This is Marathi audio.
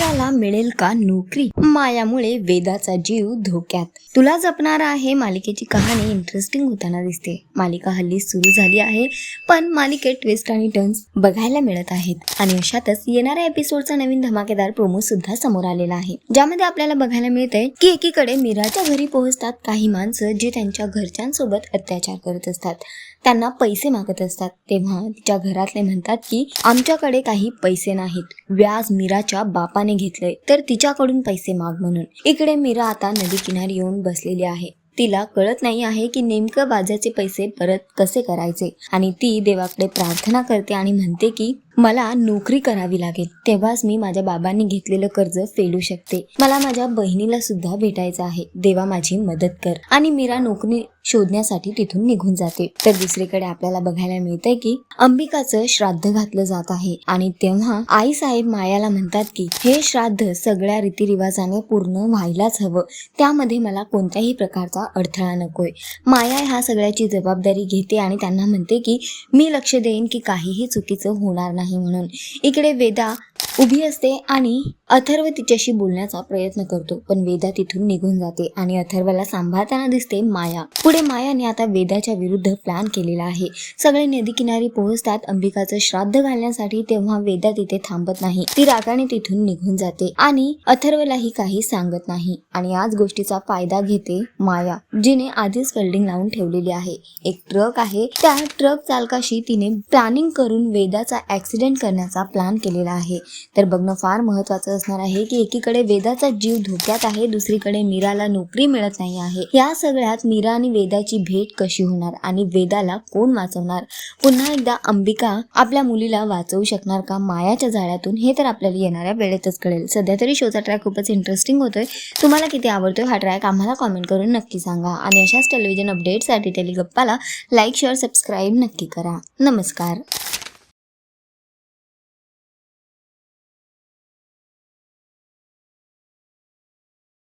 मीराला मिळेल का नोकरी? मायामुळे वेदाचा जीव धोक्यात. तुला जपणारा आहे मालिकेची कहाणी इंटरेस्टिंग होताना दिसते. मालिका हल्ली सुरू झाली आहे पण मालिकेत ट्विस्ट आणि टर्न्स बघायला मिळत आहेत. आणि अशातच येणाऱ्या एपिसोडचा नवीन धमाकेदार प्रोमो सुद्धा समोर आलेला आहे. ज्यामध्ये आपल्याला बघायला मिळतंय की एकीकडे मीराच्या घरी पोहोचतात काही माणसं जे त्यांच्या घरच्यांसोबत अत्याचार करत असतात. त्यांना पैसे मागत असतात. तेव्हा तिच्या घरातले म्हणतात की आमच्याकडे काही पैसे नाहीत. व्याज मीराच्या बापाने घेतलंय तर तिच्याकडून पैसे माग म्हणून. इकडे मीरा आता नदी किनारी येऊन बसलेली आहे. तिला कळत नाही आहे की नेमकं बाजाचे पैसे परत कसे करायचे. आणि ती देवाकडे प्रार्थना करते आणि म्हणते की मला नोकरी करावी लागेल. तेव्हाच मी माझ्या बाबांनी घेतलेलं कर्ज फेडू शकते. मला माझ्या बहिणीला सुद्धा भेटायचं आहे. देवा माझी मदत कर. आणि मीरा नोकरी शोधण्यासाठी तिथून निघून जाते. तर दुसरीकडे आपल्याला बघायला मिळतंय की अंबिकाचं श्राद्ध घातलं जात आहे. आणि तेव्हा आई साहेब मायाला म्हणतात की हे श्राद्ध सगळ्या रीतिरिवाजाने पूर्ण व्हायलाच हवं. त्यामध्ये मला कोणत्याही प्रकारचा अडथळा नकोय. माया ह्या सगळ्याची जबाबदारी घेते आणि त्यांना म्हणते की मी लक्ष देईन की काहीही चुकीचं होणार नाही. म्हणून. इकडे वेदा उभी असते आणि अथर्व तिच्याशी बोलण्याचा प्रयत्न करतो पण वेदा तिथून निघून जाते आणि अथर्वला सांभाळताना दिसते माया. पुढे मायाने आता वेदाच्या विरुद्ध प्लॅन केलेला आहे. सगळे नदी किनारी पोहोचतात अंबिकाचं श्राद्ध घालण्यासाठी तेव्हा वेदा तिथे थांबत नाही. ती रागाने तिथून निघून जाते आणि अथर्वलाही काही सांगत नाही. आणि याच गोष्टीचा फायदा घेते माया जिने आधीच वेल्डिंग लावून ठेवलेली आहे. एक ट्रक आहे. त्या ट्रक चालकाशी तिने प्लॅनिंग करून वेदाचा ऍक्सिडेंट करण्याचा प्लॅन केलेला आहे. तर बघणं फार महत्वाचं असणार आहे की एकीकडे वेदाचा जीव धोक्यात आहे दुसरीकडे मीराला नोकरी मिळत नाही आहे. या सगळ्यात मीरा आणि वेदाची भेट कशी होणार आणि वेदाला कोण वाचवणार? पुन्हा एकदा अंबिका आपल्या मुलीला वाचवू शकणार का? मायाच्या झाडातून? हे तर आपल्याला येणाऱ्या वेळेतच कळेल. सध्या तरी शोचा ट्रॅक खूपच इंटरेस्टिंग होतोय. तुम्हाला किती आवडतोय हा ट्रॅक आम्हाला कॉमेंट करून नक्की सांगा. आणि अशाच टेलिव्हिजन अपडेटसाठी टेलिगप्पाला लाईक शेअर सबस्क्राईब नक्की करा. नमस्कार.